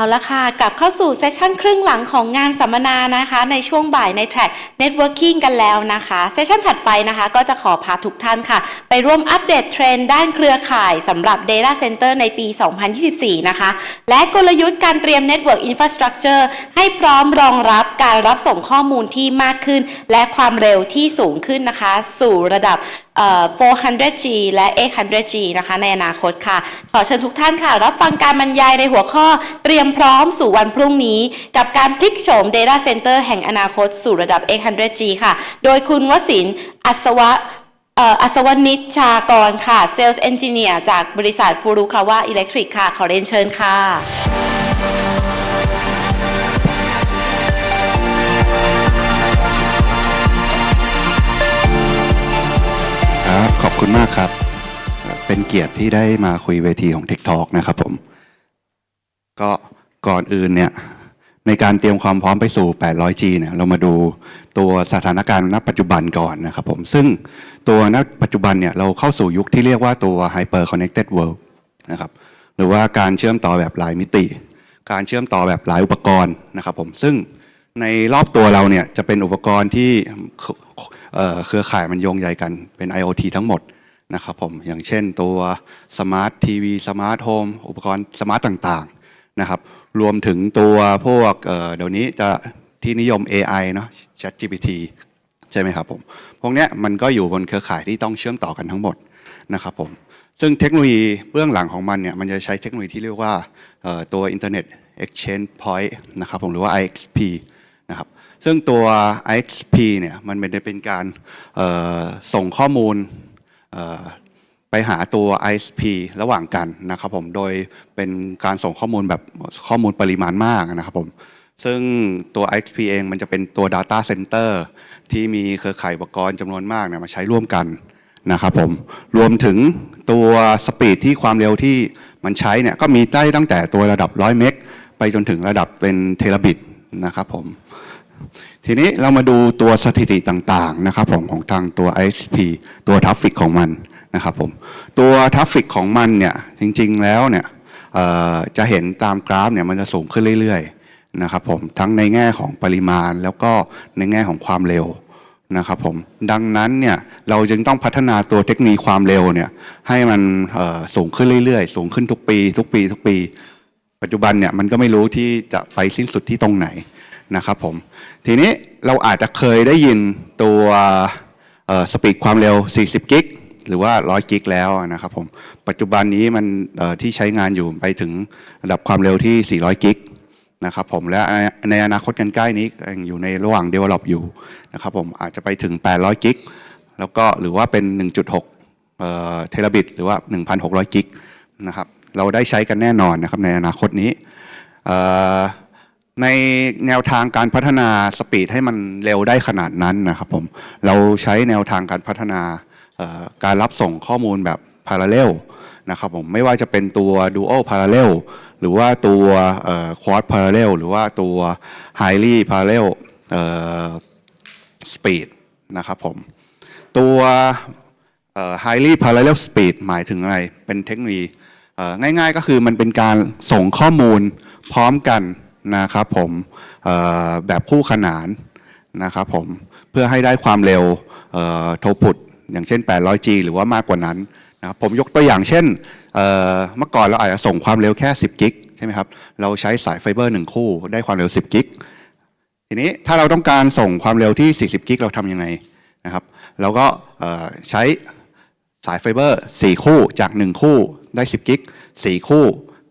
เอาละค่ะ กลับเข้าสู่เซสชั่นครึ่งหลังของงานสัมมนานะคะ ในช่วงบ่ายในแทร็ก Networking กันแล้วนะคะเซสชั่นถัดไปนะคะ ก็จะขอพาทุกท่านค่ะ ไปร่วมอัปเดตเทรนด์ด้านเครือข่ายสำหรับ Data Center ในปี 2024 นะคะ และกลยุทธ์การเตรียม Network Infrastructure ให้พร้อมรองรับการรับส่งข้อมูลที่มากขึ้น และความเร็วที่สูงขึ้นนะคะ สู่ระดับ 400G และ 800G นะคะในอนาคตค่ะ ขอเชิญทุกท่านค่ะ รับฟังการบรรยายในหัวข้อเตรียมพร้อมสู่วันพรุ่งนี้ กับการพลิกโฉม Data Center แห่งอนาคตสู่ระดับ 800G ค่ะ โดยคุณวสินอัศวะอัศวนิชชากรค่ะ Sales Engineer จากบริษัทฟูรุคาวะอิเล็กทริกค่ะ ขอเรียนเชิญค่ะ ครับ ขอบคุณมากครับ เป็นเกียรติที่ได้มาคุยเวทีของ Tech Talk นะครับผม ก็ก่อนอื่นเนี่ย ในการเตรียมความพร้อมไปสู่ 800G เนี่ย เรามาดูตัวสถานการณ์ณปัจจุบันก่อนนะครับผม ซึ่งตัวณปัจจุบันเนี่ย เราเข้าสู่ยุคที่เรียกว่าตัว Hyper Connected World นะครับ หรือว่าการเชื่อมต่อแบบหลายมิติ การเชื่อมต่อแบบหลายอุปกรณ์นะครับผม ซึ่งในรอบตัวเราเนี่ยจะเป็นอุปกรณ์ที่ เครือข่ายมันโยงใยกันเป็น IoT ทั้งหมดนะครับผมอย่างเช่นตัวสมาร์ททีวีสมาร์ทโฮมอุปกรณ์สมาร์ตต่างๆนะครับรวมถึงตัวพวกเเดี๋ยวนี้จะที่นิยม AI เนาะ ChatGPT ใช่ไหมครับผมพวกเนี้ยมันก็อยู่บนเครือข่ายที่ต้องเชื่อมต่อกันทั้งหมดนะครับผมซึ่งเทคโนโลยีเบื้องหลังของมันเนี่ยมันจะใช้เทคโนโลยีที่เรียกว่าเอ่อตัว Internet Exchange Point นะครับผมหรือว่า IXP นะครับ ซึ่งตัว IXP เนี่ยมันเป็นการส่งข้อมูลไปหาตัว ISP ระหว่างกันนะครับผมโดยเป็นการส่งข้อมูลแบบข้อมูลปริมาณมากนะครับผมซึ่งตัว IXP เองมันจะเป็นตัว Data Center ที่มีเครือข่ายอุปกรณ์จำนวนมากเนี่ยมาใช้ร่วมกันนะครับผมรวมถึงตัวสปีดที่ความเร็วที่มันใช้เนี่ยก็มีได้ตั้งแต่ตัวระดับ 100 เมกไปจนถึงระดับเป็นเทราบิตนะครับผม ทีนี้เรามาดูตัวสถิติต่างๆนะครับผมของทางตัว ISP ตัวทราฟฟิกของมันนะครับผมตัวทราฟฟิกของมันเนี่ยจริงๆแล้วเนี่ยจะเห็นตามกราฟเนี่ยมันจะสูงขึ้นเรื่อยๆนะครับผมทั้งในแง่ของปริมาณแล้วก็ในแง่ของความเร็วนะครับผมดังนั้นเนี่ยเราจึงต้องพัฒนาตัวเทคนโลยีความเร็วเนี่ยให้มันสูงขึ้นเรื่อยๆ สูงขึ้นทุกปี ทุกปี ทุกปี ปัจจุบันเนี่ยมันก็ไม่รู้ที่จะไปสิ้นสุดที่ตรงไหน นะครับผม ทีนี้เราอาจจะเคยได้ยินตัวสปีดความเร็ว 40 กิก หรือว่า 100 กิกแล้วนะครับผม ปัจจุบันนี้มันที่ใช้งานอยู่ไปถึงระดับความเร็วที่ 400 กิกนะครับผมและในอนาคตกันใกล้นี้อยู่ในระหว่าง develop อยู่นะครับผมอาจจะไปถึง 800 กิก แล้วก็หรือว่าเป็น 1.6เทราบิต หรือว่า 1,600 กิกนะครับเราได้ใช้กันแน่นอนนะครับในอนาคตนี้ ในแนวทางการพัฒนาสปีดให้มันเร็วได้ขนาดนั้นนะครับผมเราใช้แนวทางการพัฒนาการรับส่งข้อมูลแบบ Parallel นะครับผมไม่ว่าจะเป็นตัว Dual Parallel หรือว่าตัว Quad Parallel หรือว่าตัว Highly Parallel เอ่อ Speed นะครับผมตัว highly parallel speed หมายถึงอะไร เป็นเทคโนโลยีง่ายๆก็คือมันเป็นการส่งข้อมูลพร้อมกัน นะครับผมแบบคู่ขนานนะครับผมเพื่อให้ได้ความเร็วโทพุตอย่างเช่น 800G หรือว่ามากกว่านั้นนะครับผมยกตัวอย่างเช่นเมื่อก่อนเราอาจจะส่งความเร็วแค่ 10 กิกใช่ไหมครับเราใช้สายไฟเบอร์หนึ่งคู่ได้ความเร็ว 10 กิกทีนี้ถ้าเราต้องการส่งความเร็วที่ 40 กิกเราทำยังไงนะครับเราก็ใช้สายไฟเบอร์ 4 คู่จาก 1 คู่ได้ 10 กิก4 คู่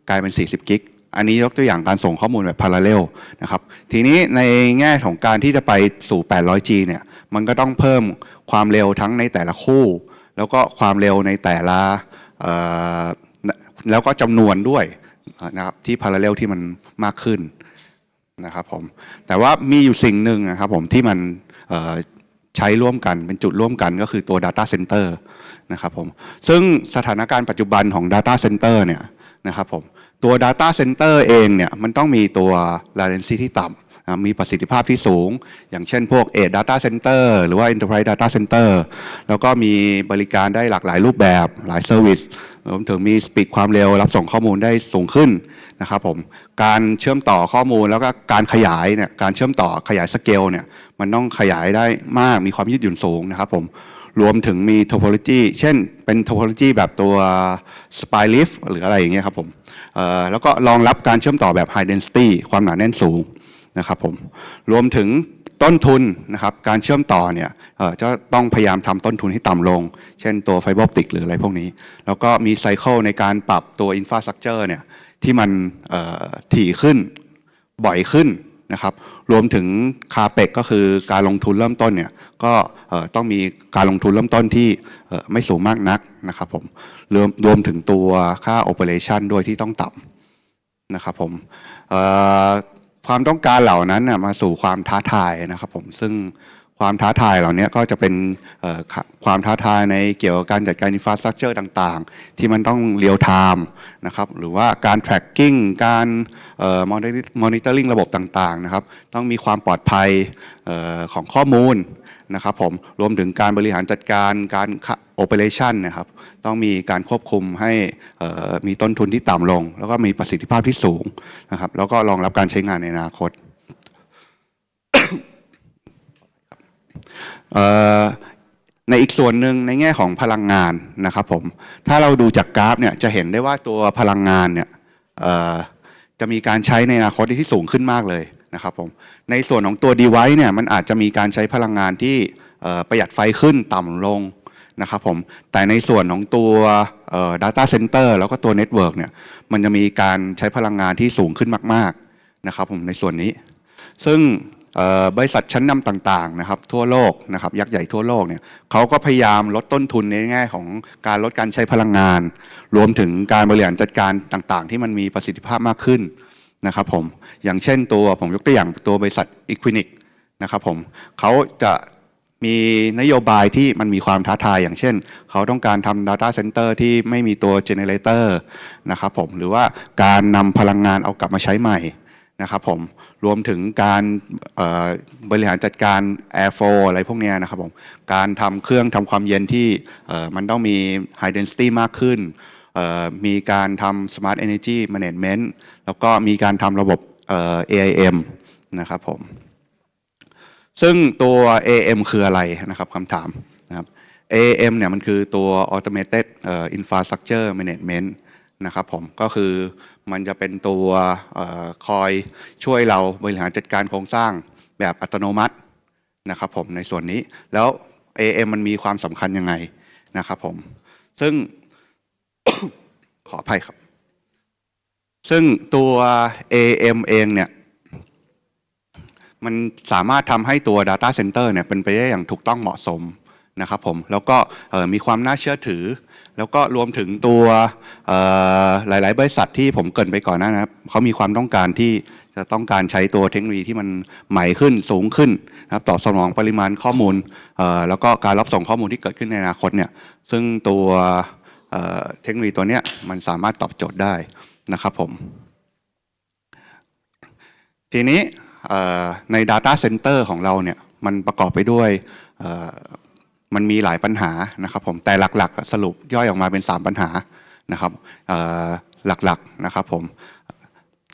กลายเป็น 40 กิก อันนี้ยกตัวอย่างการส่งข้อมูลแบบพาราเรลนะครับ ทีนี้ในแง่ของการที่จะไปสู่ 800G เนี่ยมันก็ต้องเพิ่มความเร็วทั้งในแต่ละคู่ แล้วก็ความเร็วในแต่ละแล้วก็จำนวนด้วยนะครับที่พาราเรลที่มันมากขึ้นนะครับผมแต่ว่ามีอยู่สิ่งหนึ่งนะครับผมที่มันใช้ร่วมกันเป็นจุดร่วมกันก็คือตัว Data Center นะครับผมซึ่งสถานการณ์ปัจจุบันของ Data Center เนี่ยนะครับผม ตัว Data Center เองเนี่ยมันต้องมีตัว latency ที่ต่ำนะมีประสิทธิภาพที่สูง อย่างเช่นพวก Edge Data Center หรือว่า Enterprise Data Center แล้วก็มีบริการได้หลากหลายรูปแบบหลายเซอร์วิสรวมถึงมีสปีดความเร็วรับส่งข้อมูลได้สูงขึ้นนะครับผมการเชื่อมต่อข้อมูลแล้วก็การขยายเนี่ยการเชื่อมต่อขยายสเกลเนี่ยมันต้องขยายได้มากมีความยืดหยุ่นสูงนะครับผมรวมถึงมี topology เช่นเป็น topology แบบตัว spine lift หรืออะไรอย่างเงี้ยครับผม แล้วก็รองรับการเชื่อมต่อแบบ high density ความหนาแน่นสูงนะครับผมรวมถึงต้นทุนนะครับการเชื่อมต่อเนี่ยจะต้องพยายามทำต้นทุนให้ต่ำลง เช่นตัวไฟเบอร์ออปติกหรืออะไรพวกนี้ แล้วก็มีไซเคิลในการปรับตัวอินฟราสตรักเจอร์เนี่ยที่มันถี่ขึ้นบ่อยขึ้น นะครับรวมถึงคาเปกก็คือการลงทุนเริ่มต้นเนี่ยก็ต้องมีการลงทุนเริ่มต้นที่ไม่สูงมากนักนะครับผมรวมรวมถึงตัวค่าโอเปอเรชันด้วยที่ต้องต่ำนะครับผมความต้องการเหล่านั้นน่มาสู่ความท้าทายนะครับผมซึ่ง ความท้าทายเหล่านี้ก็จะเป็นความท้าทายในเกี่ยวกับการจัดการอินฟราสตรักเจอร์ต่างๆ ที่มันต้องเรียลไทม์นะครับหรือว่าการ tracking การเอ่อ monitoring ระบบต่างๆนะครับต้องมีความปลอดภัยออของข้อมูลนะครับผมรวมถึงการบริหารจัดการการโอเปอเรชันนะครับต้องมีการควบคุมให้มีต้นทุนที่ต่ำลง แล้วก็มีประสิทธิภาพที่สูงนะครับแล้วก็รองรับการใช้งานในอนาคต เอ่อ ในอีกส่วนหนึ่งในแง่ของพลังงานนะครับผมถ้าเราดูจากกราฟเนี่ยจะเห็นได้ว่าตัวพลังงานเนี่ยจะมีการใช้ในอนาคตที่สูงขึ้นมากเลยนะครับผมในส่วนของตัว device เนี่ยมันอาจจะมีการใช้พลังงานที่ประหยัดไฟขึ้นต่ำลงนะครับผมแต่ในส่วนของตัว data center แล้วก็ตัว network เนี่ยมันจะมีการใช้พลังงานที่สูงขึ้นมาก ๆนะครับผมในส่วนนี้ ซึ่ง บริษัทชั้นนำต่างๆนะครับทั่วโลกนะครับยักษ์ใหญ่ทั่วโลกเนี่ยเขาก็พยายามลดต้นทุนในแง่ของการลดการใช้พลังงาน รวมถึงการบริหารจัดการต่างๆ ที่มันมีประสิทธิภาพมากขึ้นนะครับผมอย่างเช่นตัวผมยกตัวอย่างตัวบริษัท Equinix นะครับผมเขาจะมีนโยบายที่มันมีความท้าทายอย่างเช่น เขาต้องการทำ Data Center ที่ไม่มีตัว Generator นะครับผมหรือว่าการนำพลังงานเอากลับมาใช้ใหม่ นะครับผมรวมถึงการบริหารจัดการ airflow อะไรพวกนี้นะครับผมการทำเครื่องทำความเย็นที่มันต้องมี high density มากขึ้น มีการทำ smart energy management แล้วก็มีการทำระบบ AIM นะครับผมซึ่งตัว AM คืออะไรนะครับคำถามนะครับ AM เนี่ยมันคือตัว automated เอ่อ infrastructure management นะครับผมก็คือมันจะเป็นตัวออคอยช่วยเราบริหารจัดการโครงสร้างแบบอัตโนมัตินะครับผมในส่วนนี้แล้ว AM มันมีความสำคัญยังไงนะครับผมซึ่งขออภัยครับ ซึ่งตัว AM เองเนี่ยมันสามารถทำให้ตัว Data Center เนี่ยเป็นไปได้อย่างถูกต้องเหมาะสมนะครับผมแล้วก็มีความน่าเชื่อถือ แล้วก็รวมถึงตัวหลาย ๆ บริษัทที่ผมเกรินไปก่อนหนานะครับเขามีความต้องการที่จะต้องการใช้ตัวเทคโนโลยีที่มันใหม่ขึ้นสูงขึ้นนะครับตอบสนองปริมาณข้อมูลแล้วก็การรับส่งข้อมูลที่เกิดขึ้นในอนาคตเนี่ยซึ่งตัวเทคโนโลยีตัวเนี้ยมันสามารถตอบโจทย์ได้นะครับผม ทีนี้ใน Data Center ของเราเนี่ยมันประกอบไปด้วย มันมีหลายปัญหานะครับผมแต่หลักๆ สรุปย่อยออกมาเป็น 3 ปัญหานะครับหลักๆนะครับผม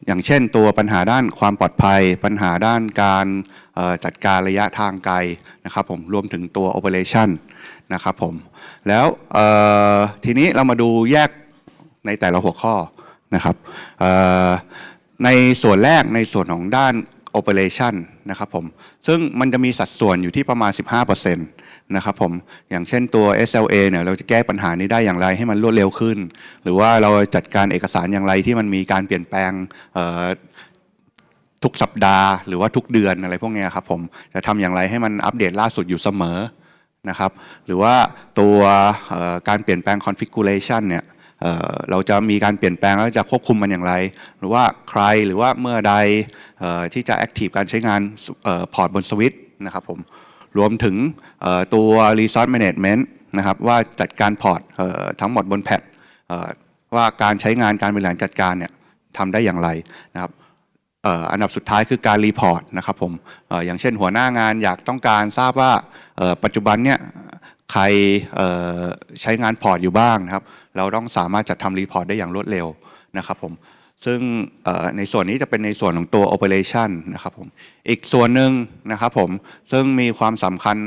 อย่างเช่นตัวปัญหาด้านความปลอดภัย ปัญหาด้านการจัดการระยะทางไกลนะครับผมรวมถึงตัว Operation นะครับผมแล้วทีนี้เรามาดูแยกในแต่ละหัวข้อนะครับในส่วนแรกในส่วนของด้าน Operation นะครับผมซึ่งมันจะมีสัดส่วนอยู่ที่ประมาณ 15%น นะครับผมอย่างเช่นตัว SLA เนี่ยเราจะแก้ปัญหานี้ได้อย่างไรให้มันรวดเร็วขึ้น หรือว่าเราจัดการเอกสารอย่างไรที่มันมีการเปลี่ยนแปลงทุกสัปดาห์หรือว่าทุกเดือนอะไรพวกนี้ครับผมจะทำอย่างไรให้มันอัปเดตล่าสุดอยู่เสมอนะครับหรือว่าตัวการเปลี่ยนแปลง configuration เนี่ยเเราจะมีการเปลี่ยนแปลงแล้วจะควบคุมมันอย่างไร หรือว่าใครหรือว่าเมื่อใดอที่จะแอคทีฟการใช้งานพอร์ตบนสวิตช์นะครับผม รวมถึงตัว Resource Management นะครับว่าจัดการพอร์ตทั้งหมดบนแพดว่าการใช้งานการบริหารจัดการเนี่ยทำได้อย่างไรนะครับอันดับสุดท้ายคือการรีพอร์ตนะครับผมอย่างเช่นหัวหน้างานอยากต้องการทราบว่าปัจจุบันเนี่ยใครใช้งานพอร์ตอยู่บ้างนะครับ เราต้องสามารถจัดทำรีพอร์ตได้อย่างรวดเร็วนะครับผม ซึ่งในส่วนนี้จะเป็นในส่วนของตัว operation นะครับผมอีกส่วนหนึ่งนะครับผมซึ่งมีความสำคัญ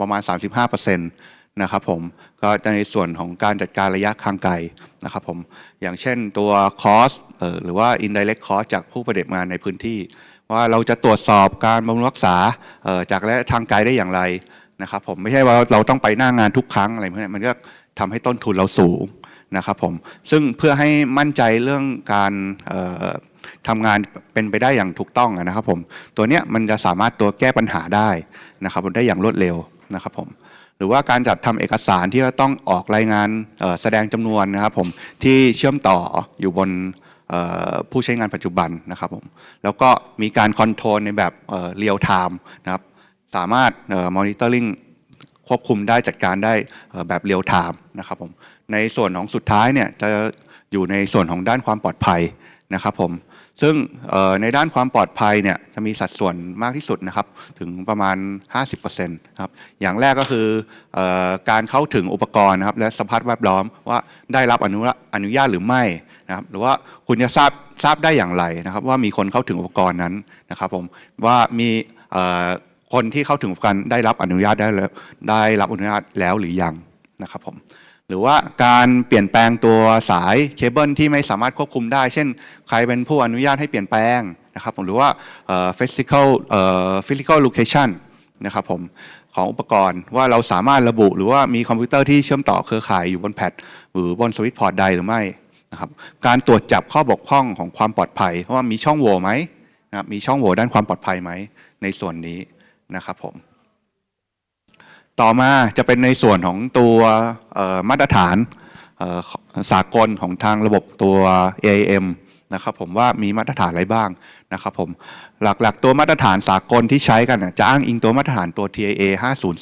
ประมาณ 35%นะครับผมก็จะในส่วนของการจัดการระยะทางไกลนะครับผมอย่างเช่นตัว cost หรือว่า indirect cost จากผู้ปฏิบัติงานในพื้นที่ ว่าเราจะตรวจสอบการบำรุงรักษาจากระยะทางไกลได้อย่างไรนะครับผมไม่ใช่ว่าเราต้องไปหน้างานทุกครั้งอะไรพวกนี้มันก็ทำให้ต้นทุนเราสูง นะครับผมซึ่งเพื่อให้มั่นใจเรื่องการทำงานเป็นไปได้อย่างถูกต้องนะครับผมตัวเนี้ยมันจะสามารถตัวแก้ปัญหาได้นะครับได้อย่างรวดเร็วนะครับผมหรือว่าการจัดทำเอกสารที่จะต้องออกรายงานแสดงจำนวนนะครับผมที่เชื่อมต่ออยู่บนผู้ใช้งานปัจจุบันนะครับผมแล้วก็มีการคอนโทรลในแบบเรียลไทม์นะครับสามารถมอนิเตอร์ลิงควบคุมได้จัดการได้แบบเรียลไทม์นะครับผม ในส่วนของสุดท้ายเนี่ยจะอยู่ในส่วนของด้านความปลอดภัยนะครับผมซึ่งในด้านความปลอดภัยเนี่ยจะมีสัดส่วนมากที่สุดนะครับถึงประมาณ 50%นะครับอย่างแรกก็คือออการเข้าถึงอุปกรณ์นะครับและสภาพแวดล้อมว่าได้รับอนุอนุญาตหรือไม่นะครับหรือว่าคุณจะทราบทราบได้อย่างไรนะครับ ว่ามีคนเข้าถึงอุปกรณ์นั้นนะครับผมว่ามีคนที่เข้าถึงอุปกรณ์ได้รับอนุญาตได้แล้วได้รับอนุญาตแล้วหรือยังนะครับผม หรือว่าการเปลี่ยนแปลงตัวสายเคเบิลที่ไม่สามารถควบคุมได้ เช่น ใครเป็นผู้อนุญาตให้เปลี่ยนแปลงนะครับผมหรือว่าเอ่อ physical เอ่อ physical location นะครับผมของอุปกรณ์ว่าเราสามารถระบุหรือว่ามีคอมพิวเตอร์ที่เชื่อมต่อเครือข่ายอยู่บนแพดหรือบนสวิตช์พอร์ตใดหรือไม่นะครับการตรวจจับข้อบกพร่องของความปลอดภัยว่ามีช่องโหว่ไหมนะครับมีช่องโหว่ด้านความปลอดภัยไหมในส่วนนี้นะครับผม ต่อมาจะเป็นในส่วนของตัวมาตรฐานสากลของทางระบบตัว AIM นะครับผมว่ามีมาตรฐานอะไรบ้างนะครับผมหลักๆตัวมาตรฐานสากลที่ใช้กันจะอ้างอิงตัวมาตรฐานตัว TIA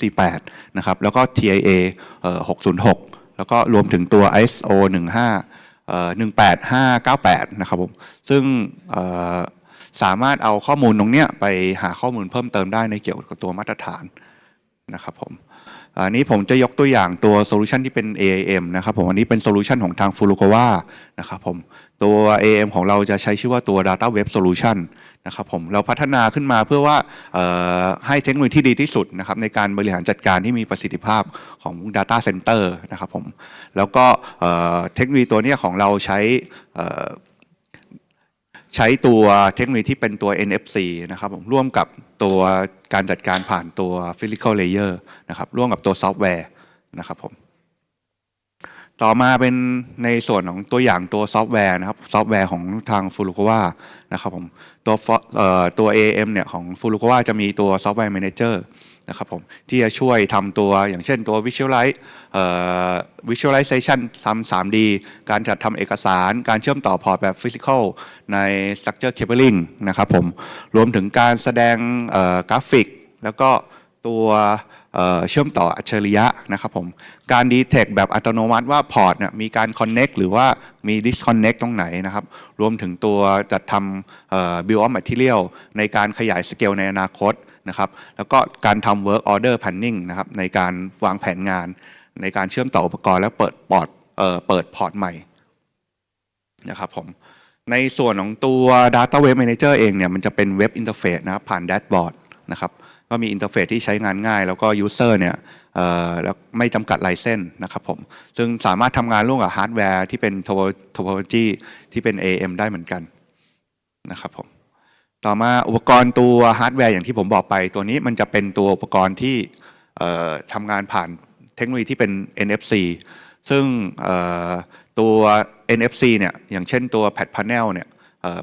5048นะครับแล้วก็ TIA 606 แล้วก็รวมถึงตัว ISO 1518598นะครับผมซึ่งสามารถเอาข้อมูลตรงเนี้ยไปหาข้อมูลเพิ่มเติมได้ในเกี่ยวกับตัวมาตรฐานนะครับผม อันนี้ผมจะยกตัวอย่างตัวโซลูชันที่เป็น AIM นะครับผมอันนี้เป็นโซลูชันของทาง f u r u k a w a นะครับผมตัว AIM ของเราจะใช้ชื่อว่าตัว Data Web Solution นะครับผมเราพัฒนาขึ้นมาเพื่อว่าให้เทคโนโลยีที่ดีที่สุดนะครับในการบริหารจัดการที่มีประสิทธิภาพของ Data Center นะครับผมแล้วก็เทคโนโลยีตัวเนี้ยของเราใช้ ใช้ตัวเทคโนโลยีที่เป็นตัว NFC นะครับผมร่วมกับตัวการจัดการผ่านตัว Physical Layer นะครับร่วมกับตัวซอฟต์แวร์นะครับผมต่อมาเป็นในส่วนของตัวอย่างตัวซอฟต์แวร์นะครับซอฟต์แวร์ของทาง f u r u k a w a นะครับผมตัวเอ่อตัว AM เนี่ยของ f u r u k a w a จะมีตัวซอฟต์แวร์ Manager น นะครับผมที่จะช่วยทำตัวอย่างเช่นตัว Visualize เอ่อ Visualization ทำ 3D การจัดทำเอกสาร การเชื่อมต่อพอร์ตแบบ Physical ใน Structure Cabling นะครับผมรวมถึงการแสดงกราฟิก แล้วก็ตัวเชื่อมต่ออัจฉริยะนะครับผม การดีเทคแบบอัตโนมัติว่าพอร์ตมีการ Connect หรือว่ามี Disconnect ตรงไหนนะครับ รวมถึงตัวจัดทำเอ่อ Bill of Material ในการขยายสเกลในอนาคต นะครับแล้วก็การทำ Work Order Planning นะครับในการวางแผนงาน ในการเชื่อมต่ออุปกรณ์และเปิดปอร์ตเอ่อเปิดพอร์ตใหม่นะครับผมในส่วนของตัว Data Web Manager เองเนี่ยมันจะเป็นเว็บอินเทอร์เฟซนะครับผ่านแดชบอร์ดนะครับก็มีอินเทอร์เฟซที่ใช้งานง่าย แล้วก็ยูเซอร์เนี่ยเอ่อแล้วไม่จำกัดลเซนส์นนะครับผมซึ่งสามารถทำงานร่วมกับฮาร์ดแวร์ที่เป็นโทโ o โลจีที่เป็น AM ได้เหมือนกันนะครับผม ต่อมาอุปกรณ์ตัวฮาร์ดแวร์อย่างที่ผมบอกไป ตัวนี้มันจะเป็นตัวอุปกรณ์ที่ทำงานผ่านเทคโนโลยีที่เป็น NFC ซึ่งเอ่อตัว NFC เนี่ยอย่างเช่นตัว Patch Panel เนี่ย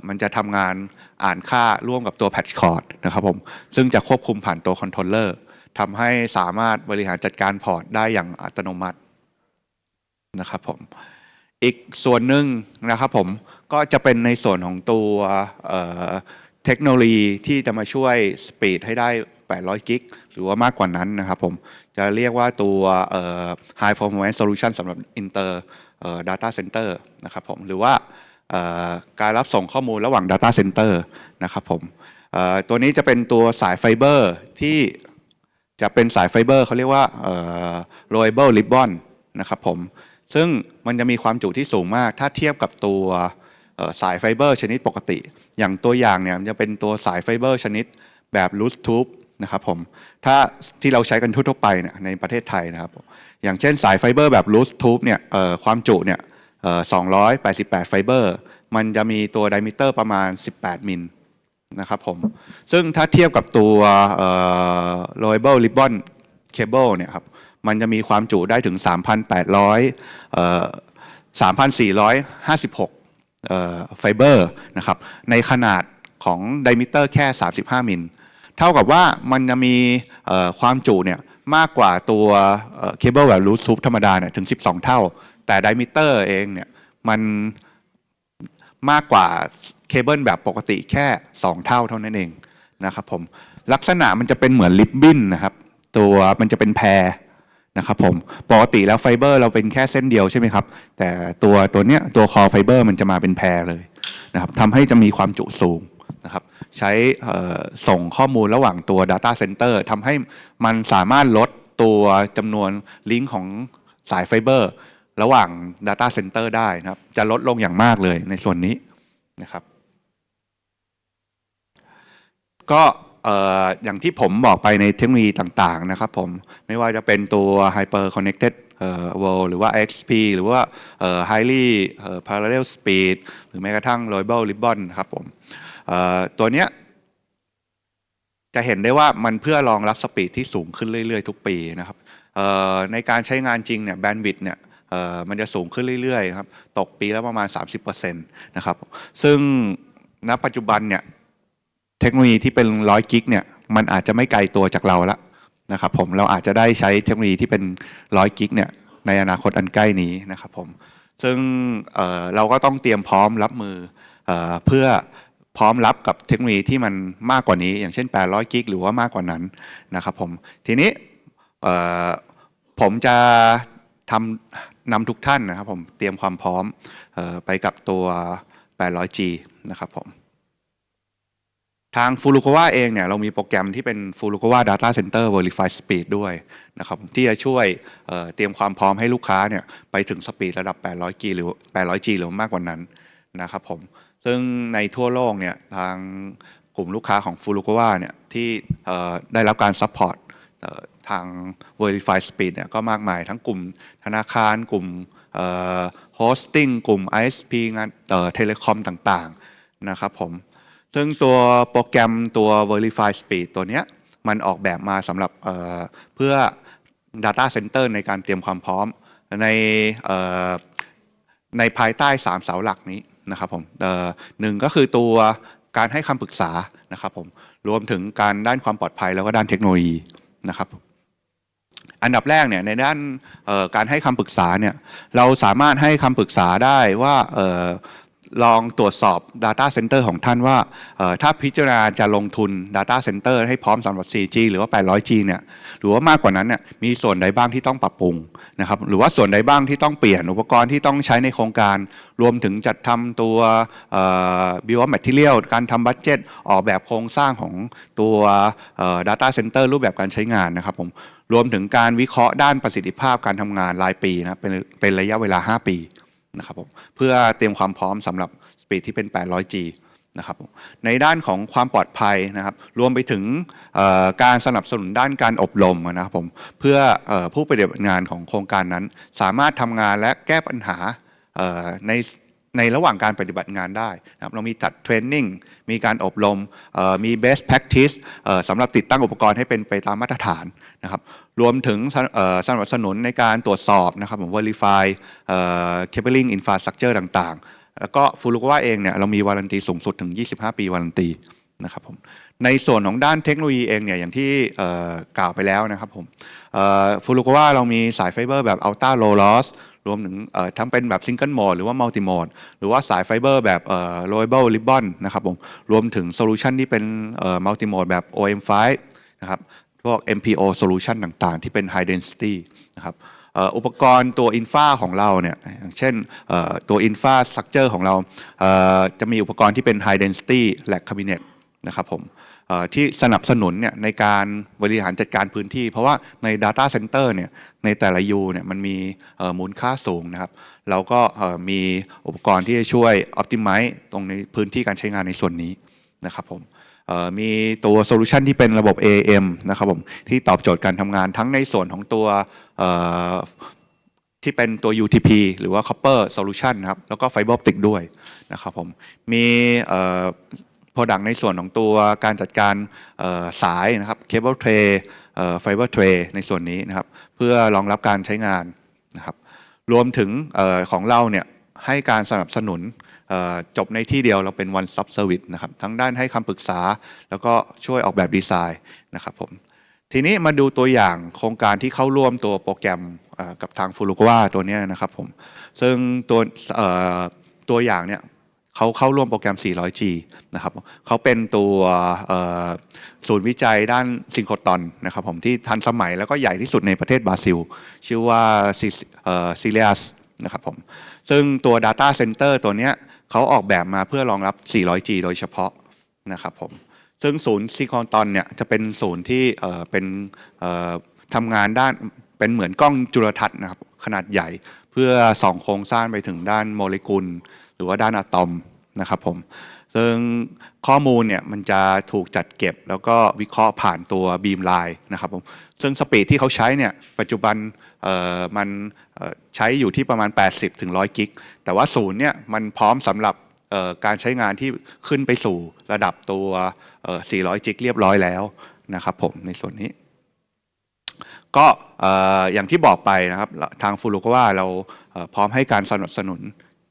มันจะทำงานอ่านค่าร่วมกับตัว Patch Cord นะครับผมซึ่งจะควบคุมผ่านตัวคอนโทรลเลอร์ทำให้สามารถบริหารจัดการพอร์ตได้อย่างอัตโนมัตินะครับผมอีกส่วนหนึ่งนะครับผมก็จะเป็นในส่วนของตัว เทคโนโลยีที่จะมาช่วยสปีดให้ได้ 800 กิก หรือว่ามากกว่านั้นนะครับผม จะเรียกว่าตัว High Performance Solution สำหรับ Inter Data Center นะครับผม หรือว่าการรับส่งข้อมูลระหว่าง Data Center นะครับผมตัวนี้จะเป็นตัวสายไฟเบอร์ที่จะเป็นสายไฟเบอร์เขาเรียกว่า Rollable Ribbon นะครับผม ซึ่งมันจะมีความจุที่สูงมาก ถ้าเทียบกับตัว สายไฟเบอร์ชนิดปกติ อย่างตัวอย่างเนี่ยจะเป็นตัวสายไฟเบอร์ชนิดแบบ loose tube นะครับผมถ้าที่เราใช้กันทั่วไปเนี่ยในประเทศไทยนะครับ อย่างเช่นสายไฟเบอร์แบบ loose tube เนี่ยความจุเนี่ยเอ่อ288ไฟเบอร์มันจะมีตัวไดมิเตอร์ประมาณ 18 มิลนะครับผม ซึ่งถ้าเทียบกับตัวเอ่อ Rollable Ribbon Cable เนี่ยครับ มันจะมีความจุได้ถึง 3,800เอ่อ3,456 ไฟเบอร์นะครับในขนาดของไดมิเตอร์แค่ 35 มิล เท่ากับว่ามันจะมีความจุเนี่ยมากกว่าตัวเคเบิลแบบรูททูบธรรมดาเนี่ยถึง 12 เท่า แต่ไดมิเตอร์เองเนี่ยมันมากกว่าเคเบิลแบบปกติแค่ 2 เท่าเท่านั้นเองนะครับผมลักษณะมันจะเป็นเหมือนลิปบิ้นนะครับตัวมันจะเป็นแพร นะครับผมปกติแล้วไฟเบอร์เราเป็นแค่เส้นเดียวใช่ไหมครับแต่ตัวตัวเนี้ยตัวคอไฟเบอร์มันจะมาเป็นแพรเลยนะครับทำให้จะมีความจุสูงนะครับใช้ส่งข้อมูลระหว่างตัว Data Center ทำให้มันสามารถลดตัวจำนวนลิงก์ของสายไฟเบอร์ระหว่าง Data Center ได้นะครับ จะลดลงอย่างมากเลยในส่วนนี้นะครับ ก็ อย่างที่ผมบอกไปในเทคโนโลยีต่างๆนะครับผมไม่ว่าจะเป็นตัว Hyper Connected World หรือว่า XP หรือว่า Highly เอ่อ Parallel Speed หรือแม้กระทั่ง r o y a l Ribbon นะครับผมตัวเนี้ยจะเห็นได้ว่ามันเพื่อรองรับสปีดที่สูงขึ้นเรื่อยๆ ทุกปีนะครับในการใช้งานจริงเนี่ยแบนด์วิดต์เนี่ยมันจะสูงขึ้นเรื่อยๆครับตกปีละประมาณ 30%นะครับซึ่งณปัจจุบันเนี่ย เทคโนโลยีที่เป็นร้อยกิกเนี่ยมันอาจจะไม่ไกลตัวจากเราละนะครับผมเราอาจจะได้ใช้เทคโนโลยีที่เป็นร้อยกิกเนี่ยในอนาคตอันใกล้นี้นะครับผมซึ่งเเราก็ต้องเตรียมพร้อมรับมือเอเพื่อพร้อมรับกับเทคโนโลยีที่มันมากกว่านี้ อย่างเช่น 800 กิกหรือว่ามากกว่านั้นนะครับผมทีนี้ผมจะทำนำทุกท่านนะครับผมเตรียมความพร้อมออไปกับตัว 800G นะครับผม ทาง f u r u k a w a เองเนี่ยเรามีโปรแกรมที่เป็น f u r u k a w a Data Center Verify Speed ด้วยนะครับที่จะช่วยเเตรียมความพร้อมให้ลูกค้าเนี่ยไปถึงสปีดระดับ 800G หรือ 800G หรือมากกว่านั้นนะครับผมซึ่งในทั่วโลกเนี่ยทางกลุ่มลูกค้าของ f u r u k a w a เนี่ยที่ได้รับการ support เอ่อทาง Verify Speed เนี่ยก็มากมายทั้งกลุ่มธนาคารกลุ่มเอ่อ hosting กลุ่ม ISP งานเทเลคอมต่างๆนะครับผม ซึ่งตัวโปรแกรมตัว Verify Speed ตัวเนี้ยมันออกแบบมาสำหรับเอ่อเพื่อ Data Center ในการเตรียมความพร้อมในในภายใต้ 3 เสาหลักนี้นะครับผมหนึ่งก็คือตัวการให้คำปรึกษานะครับผมรวมถึงการด้านความปลอดภัยแล้วก็ด้านเทคโนโลยีนะครับอันดับแรกเนี่ยในด้านการให้คำปรึกษาเนี่ยเราสามารถให้คำปรึกษาได้ว่า ลองตรวจสอบ Data Center ของท่านว่าถ้าพิจารณาจะลงทุน Data Center ให้พร้อมสำหรับ 4G หรือว่า 800G เนี่ยหรือว่ามากกว่านั้นเนี่ยมีส่วนใดบ้างที่ต้องปรับปรุงนะครับหรือว่าส่วนใดบ้างที่ต้องเปลี่ยนอุปกรณ์ที่ต้องใช้ในโครงการ รวมถึงจัดทำตัวเอ่อ Bill of Material การทำบัตเจ็ตออกแบบโครงสร้างของตัว Data Center รูปแบบการใช้งานนะครับผมรวมถึงการวิเคราะห์ด้านประสิทธิภาพการทำงานรายปีนะเป็นเป็นระยะเวลา 5 ปี นะครับผมเพื่อเตรียมความพร้อมสำหรับสปีดที่เป็น 800G นะครับผมในด้านของความปลอดภัยนะครับ รวมไปถึงการสนับสนุนด้านการอบรมนะครับผมเพื่อผู้ปฏิบัติงานของโครงการนั้น สามารถทำงานและแก้ปัญหาใน ในระหว่างการปฏิบัติงานได้นะครับเรามีจัดเทรนนิ่งมีการอบรมมี best practice สำหรับติดตั้งอุปกรณ์ให้เป็นไปตามมาตรฐานนะครับรวมถึงสั่งสนับสนุนในการตรวจสอบนะครับผม verify cabling infrastructure ต่างๆ แล้วก็ฟูรุกว่าเองเนี่ยเรามีวารันตีสูงสุดถึง 25 ปีวารันตีนะครับผมในส่วนของด้านเทคโนโลยีเองเนี่ยอย่างที่กล่าวไปแล้วนะครับผมฟูรุกว่าเรามีสายไฟเบอร์แบบ ultra low loss รวมถึงทั้งเป็นแบบ single mode หรือว่า multi mode หรือว่าสายไฟเบอร์แบบเอ่อ rollable ribbon นะครับผมรวมถึงโซลูชันที่เป็นเอ่อ multi mode แบบ OM5 นะครับพวก MPO solution ต่างๆ ที่เป็น high density นะครับอุปกรณ์ตัวอินฟาของเราเนี่ยอย่างเช่นตัวอินฟาสตรักเจอร์ของเราจะมีอุปกรณ์ที่เป็น High Density Rack Cabinet นะครับผม ที่สนับสนุนเนี่ยในการบริหารจัดการพื้นที่ เพราะว่าใน Data Center เนี่ยในแต่ละยูเนี่ยมันมีมูลค่าสูงนะครับ เราก็มีอุปกรณ์ที่จะช่วย Optimize ตรงในพื้นที่การใช้งานในส่วนนี้นะครับผมมีตัวโซลูชันที่เป็นระบบ AM นะครับผมที่ตอบโจทย์การทำงานทั้งในส่วนของตัวที่เป็นตัว UTP หรือว่า Copper Solution นะครับแล้วก็ Fiber Optic ด้วยนะครับผมมี Product ในส่วนของตัวการจัดการสายนะครับ Cable Tray เอ่อ Fiber Tray ในส่วนนี้นะครับ เพื่อรองรับการใช้งานนะครับ รวมถึงออของเราเนี่ยให้การสนับสนุนจบในที่เดียวเราเป็น one stop service นะครับ ทั้งด้านให้คำปรึกษา แล้วก็ช่วยออกแบบดีไซน์นะครับผมทีนี้มาดูตัวอย่างโครงการที่เข้าร่วมตัวโปรแกรมกับทางฟูรุกวาตัวนี้นะครับผมซึ่งตัวตัวอย่างเนี่ย เขาเข้าร่วมโปรแกรม 400G นะครับเขาเป็นตัวศูนย์วิจัยด้านซิงโครตอนนะครับผมที่ทันสมัยแล้วก็ใหญ่ที่สุดในประเทศบราซิล ชื่อว่าซิเลียสนะครับผมซึ่งตัว Data Center ตัวเนี้ยเขาออกแบบมาเพื่อรองรับ 400G โดยเฉพาะนะครับผมซึ่งศูนย์ซิคอนตอนเนี่ยจะเป็นศูนย์ที่เป็นทำงานด้านเป็นเหมือนกล้องจุลทรรศน์นะครับขนาดใหญ่ เพื่อส่องโครงสร้างไปถึงด้านโมเลกุล หรือว่าด้านอะตอมนะครับผมซึ่งข้อมูลเนี่ยมันจะถูกจัดเก็บ แล้วก็วิเคราะห์ผ่านตัวบีมไลน์นะครับผมซึ่งสปีดที่เขาใช้เนี่ยปัจจุบันเออมันใช้อยู่ที่ประมาณ 80ถึง100กิกแต่ว่าศูนย์เนี่ยมันพร้อมสำหรับการใช้งานที่ขึ้นไปสู่ระดับตัวเอ่อ400กิกเรียบร้อยแล้วนะครับผมในส่วนนี้ ก็อย่างที่บอกไปนะครับทางฟูรุกว่าเราพร้อมให้การสนับสนุน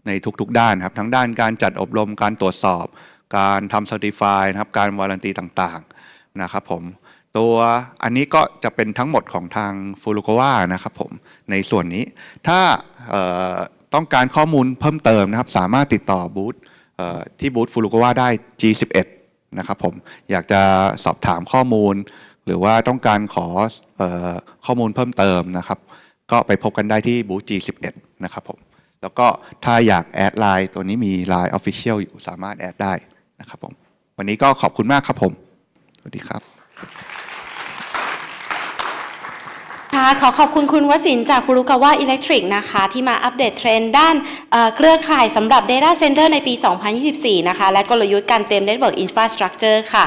ในทุกๆ ด้านครับทั้งด้านการจัดอบรมการตรวจสอบ การทำ Certify นะครับการวารันตีต่างๆนะครับผมตัวอันนี้ก็จะเป็นทั้งหมดของทางฟูรุกว่านะครับผมในส่วนนี้ถ้าต้องการข้อมูลเพิ่มเติมนะครับ สามารถติดต่อบูธที่บูธฟูรุกว่าได้ G11 นะครับผมอยากจะสอบถามข้อมูล หรือว่าต้องการขอออข้อมูลเพิ่มเติมนะครับ ก็ไปพบกันได้ที่บูธ G11 นะครับผมแล้วก็ถ้าอยากแอดไลน์ตัวนี้มี Line Official อยู่สามารถแอดได้นะครับผมวันนี้ก็ขอบคุณมากครับผม สวัสดีครับ ค่ะขอขอบคุณคุณวสินจากฟูรุกาว a อิเล็กทริกนะคะ ที่มาอัปเดตเทรนด์ด้านเเครือข่ายสำหรับ Data Center ในปี 2024 นะคะ และกลยุทธ์การเตรียม Network Infrastructure ค่ะ